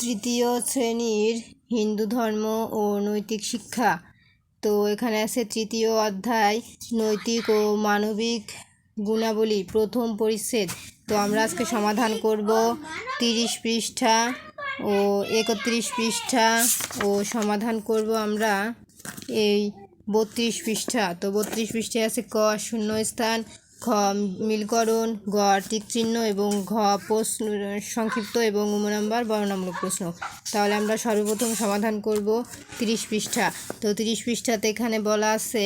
তৃতীয় শ্রেণির হিন্দু ধর্ম ও নৈতিক শিক্ষা। তো এখানে আছে তৃতীয় অধ্যায়, নৈতিক ও মানবিক গুণাবলী, প্রথম পরিচ্ছেদ। তো আমরা আজকে সমাধান করব তিরিশ পৃষ্ঠা ও একত্রিশ পৃষ্ঠা ও সমাধান করব আমরা এই বত্রিশ পৃষ্ঠা। তো বত্রিশ পৃষ্ঠায় আছে ক শূন্যস্থান খ, মিলকরণ, গ চিহ্ন এবং ঘ, প্রশ্ন, সংক্ষিপ্ত এবং উম নাম্বার বর্ণনামূলক প্রশ্ন। তাহলে আমরা সর্বপ্রথম সমাধান করব তিরিশ পৃষ্ঠা। তো তিরিশ পৃষ্ঠাতে এখানে বলা আছে,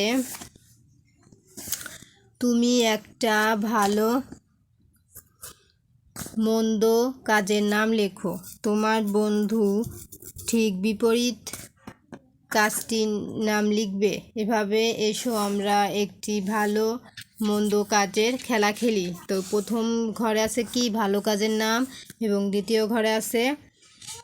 তুমি একটা ভালো, মন্দ কাজের নাম লেখো। তোমার বন্ধু ঠিক বিপরীত কাজটির নাম লিখবে। এভাবে এসো, আমরা একটি ভালো মন্দ কাজের খেলা খেলি। তো প্রথম ঘরে আছে কি? ভালো কাজের নাম এবং দ্বিতীয় ঘরে আছে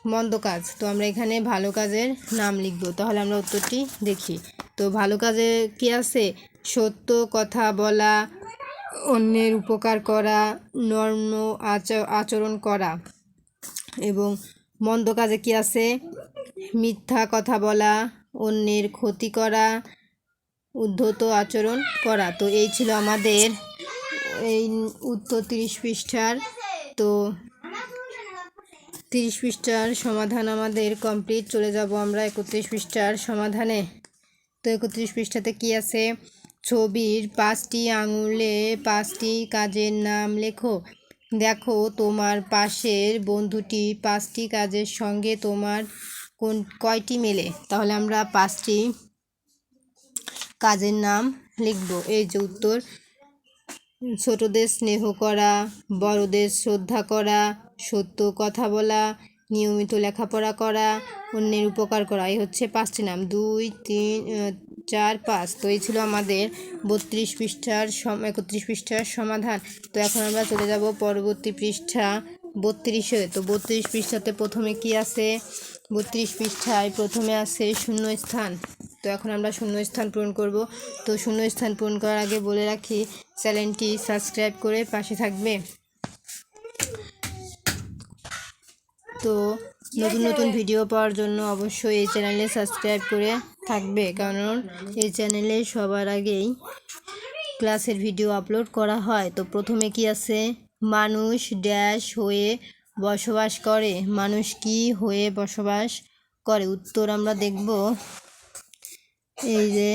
মন্দ কাজ। তো আমরা এখানে ভালো কাজের নাম লিখব। তাহলে আমরা উত্তরটি দেখি। তো ভালো কাজে কি আছে? সত্য কথা বলা, অন্যের উপকার করা, নর্ম আচ- আচরণ করা এবং মন্দ কাজে কি আছে? মিথ্যা কথা বলা, অন্যের ক্ষতি করা উদ্ধত আচরণ করা। তো এই ছিল আমাদের এই উত্তর তিরিশ পৃষ্ঠার। তো তিরিশ পৃষ্ঠার সমাধান আমাদের কমপ্লিট চলে যাব আমরা একত্রিশ পৃষ্ঠার সমাধানে। তো একত্রিশ পৃষ্ঠাতে কি আছে? ছবির পাঁচটি আঙুলে পাঁচটি কাজের নাম লেখো। দেখো, তোমার পাশের বন্ধুটি পাঁচটি কাজের সঙ্গে তোমার কোন, কয়টি মেলে? তাহলে আমরা পাঁচটি কাজের নাম লিখব। এই যে উত্তর, ছোটদের স্নেহ করা, বড়দের শ্রদ্ধা করা, সত্য কথা বলা, নিয়মিত লেখাপড়া করা, অন্যের উপকার করা। এই হচ্ছে পাঁচটি নাম। দুই, তিন চার, পাঁচ। তো এই ছিল আমাদের বত্রিশ পৃষ্ঠার সম, একত্রিশ পৃষ্ঠার সমাধান। তো এখন আমরা চলে যাব পরবর্তী পৃষ্ঠা বত্রিশে। তো বত্রিশ পৃষ্ঠাতে প্রথমে কি আছে? বত্রিশ পৃষ্ঠায় প্রথমে আছে শূন্য স্থান। তো এখন আমরা শূন্য স্থান পূরণ করব। তো শূন্য স্থান পূরণ করার আগে বলে রাখি, চ্যানেলটি সাবস্ক্রাইব করে পাশে থাকবে। তো নতুন নতুন ভিডিও পাওয়ার জন্য অবশ্যই এই চ্যানেলে সাবস্ক্রাইব করে থাকবে, কারণ এই চ্যানেলে সবার আগেই ক্লাসের ভিডিও আপলোড করা হয়। তো প্রথমে কি আছে? মানুষ ড্যাশ হয়ে বসবাস করে। মানুষ কি হয়ে বসবাস করে? উত্তর আমরা দেখব। এই যে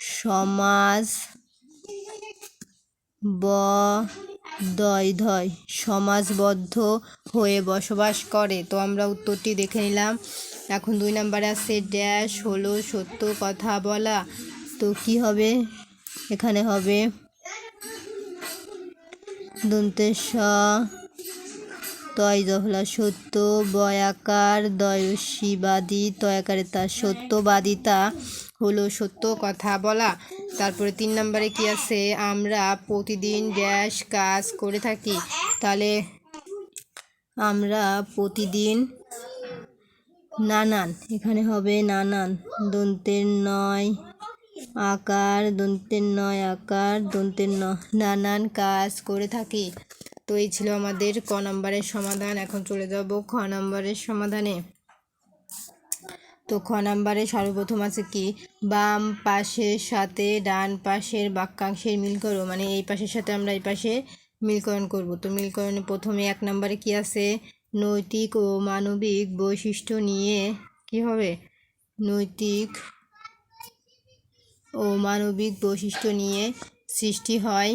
সমাজ ব দয় ধয়, সমাজবদ্ধ হয়ে বসবাস করে। তো আমরা উত্তরটি দেখে নিলাম। এখন দুই নম্বরে আছে ড্যাশ, হলো, সত্য, কথা বলা। তো কি হবে? এখানে হবে দন্তের তয় জহলা সত্য, বয়াকার দয়সীবাদী তয়াকারে তার সত্যবাদিতা হলো সত্য কথা বলা। তারপরে তিন নম্বরে কি আছে? আমরা প্রতিদিন ড্যাশ কাজ করে থাকি। তাহলে আমরা প্রতিদিন নানান, এখানে হবে নানান। দন্তের নয় আকার, দন্তের নয় আকার, দন্তের ন নানান কাজ করে থাকি। তো এই ছিল আমাদের ক নম্বরের সমাধান। এখন চলে যাব খ নম্বরের সমাধানে। তো খ নম্বরে সর্বপ্রথম আছে কি? বাম পাশের সাথে ডান পাশের বাক্যাংশের মিল করো। মানে এই পাশের সাথে আমরা এই পাশে মিলকরণ করব। তো মিলকরণে প্রথমে এক নম্বরে কি আছে? নৈতিক ও মানবিক বৈশিষ্ট্য নিয়ে কি হবে? নৈতিক ও মানবিক বৈশিষ্ট্য নিয়ে সৃষ্টি হয়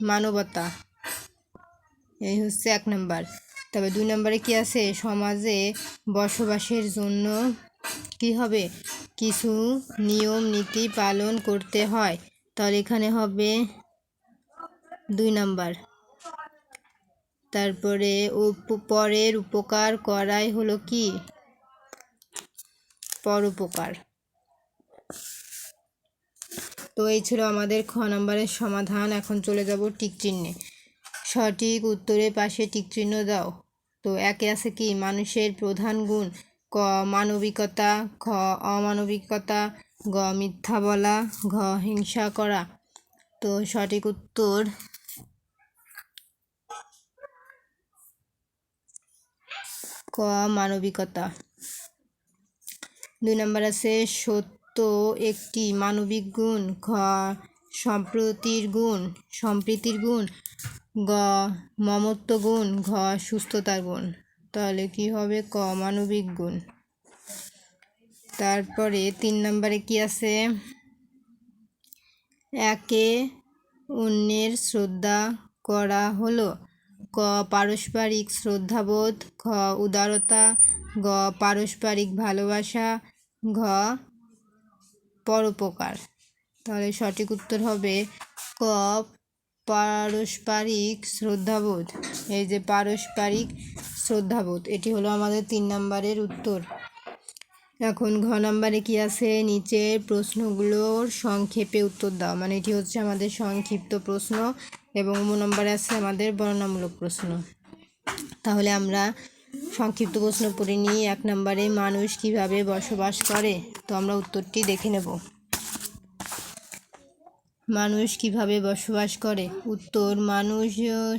মানবতা। এই হচ্ছে এক নম্বর। তবে দুই নম্বরে কি আছে? সমাজে বসবাসের জন্য কি হবে? কিছু নিয়ম, নীতি পালন করতে হয়। তাহলে এখানে হবে দুই নাম্বার। তারপরে পরের উপকার করাই হলো কি? পরোপকার তো এই ছিল আমাদের খ নম্বরের সমাধান। এখন চলে যাব টিক চিহ্নে। সঠিক উত্তরের পাশে টিকচিহ্ন দাও। তো একে আছে কি? মানুষের প্রধান গুণ। ক, মানবিকতা। খ, অমানবিকতা। গ, মিথ্যা বলা। ঘ, হিংসা করা। তো সঠিক উত্তর ক, মানবিকতা। দুই নম্বর আছে, সত্য একটি মানবিক গুণ। খ সম্প্রতির গুণ। সম্প্রীতির গুণ। গ, মমত্ব গুণ, ঘ, সুস্থতার গুণ। তাহলে কি হবে? ক, মানবিক গুণ। তারপরে তিন নম্বরে কি আছে? একে অন্যের শ্রদ্ধা করা হলো। ক, পারস্পরিক শ্রদ্ধাবোধ। খ উদারতা। গ, পারস্পরিক ভালোবাসা। ঘ, পরোপকার। তাহলে সঠিক উত্তর হবে ক পারস্পরিক শ্রদ্ধাবোধ। এই যে পারস্পরিক শ্রদ্ধাবোধ, এটি হলো আমাদের তিন নম্বরের উত্তর। এখন ঘ নম্বরে কি আছে? নিচের প্রশ্নগুলোর সংক্ষেপে উত্তর দাও। মানে এটি হচ্ছে আমাদের সংক্ষিপ্ত প্রশ্ন এবং ম নম্বরে আছে আমাদের বর্ণনামূলক প্রশ্ন। তাহলে আমরা সংক্ষিপ্ত প্রশ্ন পড়ে নিই। এক নম্বরে, মানুষ কীভাবে বসবাস করে? তো আমরা উত্তরটি দেখে নেব। মানুষ কীভাবে বসবাস করে? উত্তর, মানুষ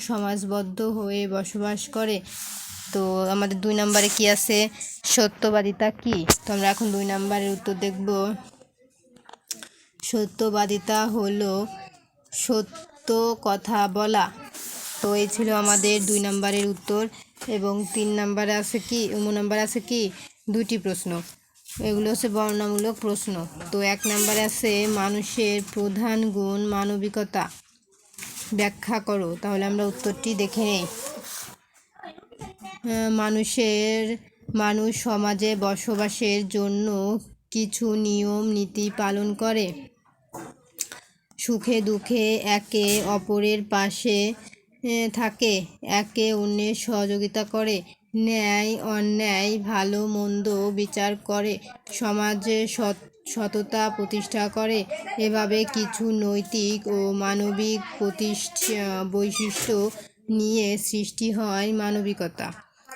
সমাজবদ্ধ হয়ে বসবাস করে। তো আমাদের দুই নম্বরে কি আছে? সত্যবাদিতা কি? তো আমরা এখন দুই নম্বরের উত্তর দেখব। সত্যবাদিতা হলো সত্য কথা বলা। তো এই ছিল আমাদের দুই নম্বরের উত্তর। এবং তিন নম্বরে আছে কি? নম্বরে আছে কি? দুটি প্রশ্ন। এগুলো হচ্ছে বর্ণনামূলক প্রশ্ন। তো এক নাম্বার আছে, মানুষের প্রধান গুণ মানবিকতা। ব্যাখ্যা করো, তাহলে আমরা উত্তরটি দেখে নেই। মানুষের, মানুষ সমাজে বসবাসের জন্য কিছু নিয়ম, নীতি পালন করে। সুখে দুঃখে একে অপরের পাশে থাকে, একে অন্যের সহযোগিতা করে। ন্যায়, অন্যায়, ভালো, মন্দ বিচার করে, সমাজে সততা প্রতিষ্ঠা করে, এভাবে কিছু নৈতিক ও মানবিক প্রতিষ্ঠা, বৈশিষ্ট্য নিয়ে সৃষ্টি হয় মানবিকতা।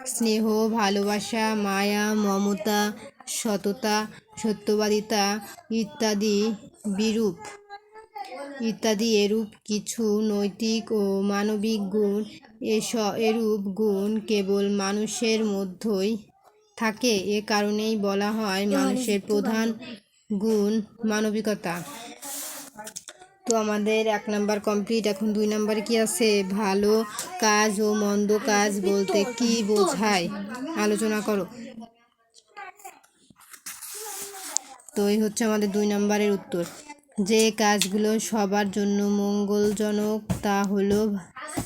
স্নেহ, ভালোবাসা, মায়া, মমতা, সততা, সত্যবাদিতা ইত্যাদি বিরূপ। ইত্যাদি এরূপ কিছু নৈতিক ও মানবিক গুণ, এস এরূপ গুণ কেবল মানুষের মধ্যেই থাকে। এ কারণেই বলা হয় মানুষের প্রধান গুণ মানবিকতা। তো আমাদের এক নাম্বার কমপ্লিট। এখন দুই নাম্বারে কি আছে? ভালো কাজ ও মন্দ কাজ বলতে কি বোঝায়? আলোচনা করো। তো এই হচ্ছে আমাদের দুই নম্বরের উত্তর। যে কাজগুলো সবার জন্য মঙ্গলজনক, তা হলো,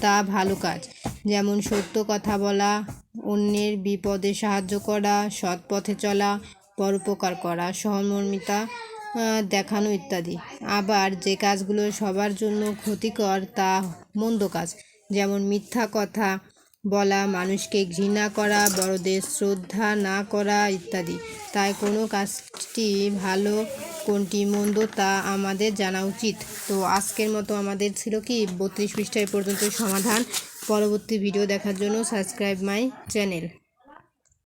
তা ভালো কাজ। যেমন সত্য কথা বলা, অন্যের বিপদে সাহায্য করা, সৎ পথে চলা, পরোপকার করা, সহমর্মিতা দেখানো ইত্যাদি। আবার যে কাজগুলো সবার জন্য ক্ষতিকর, তা মন্দ কাজ। যেমন মিথ্যা কথা বলা, মানুষকে ঘৃণা করা, বড়দের শ্রদ্ধা না করা ইত্যাদি। তাই কোনো কাজটি ভালো, কোনটি মন্দ তা আমাদের জানা উচিত। তো আজকের মতো আমাদের ছিল কি? বত্রিশ পৃষ্ঠায় পর্যন্ত সমাধান। পরবর্তী ভিডিও দেখার জন্য সাবস্ক্রাইব মাই চ্যানেল।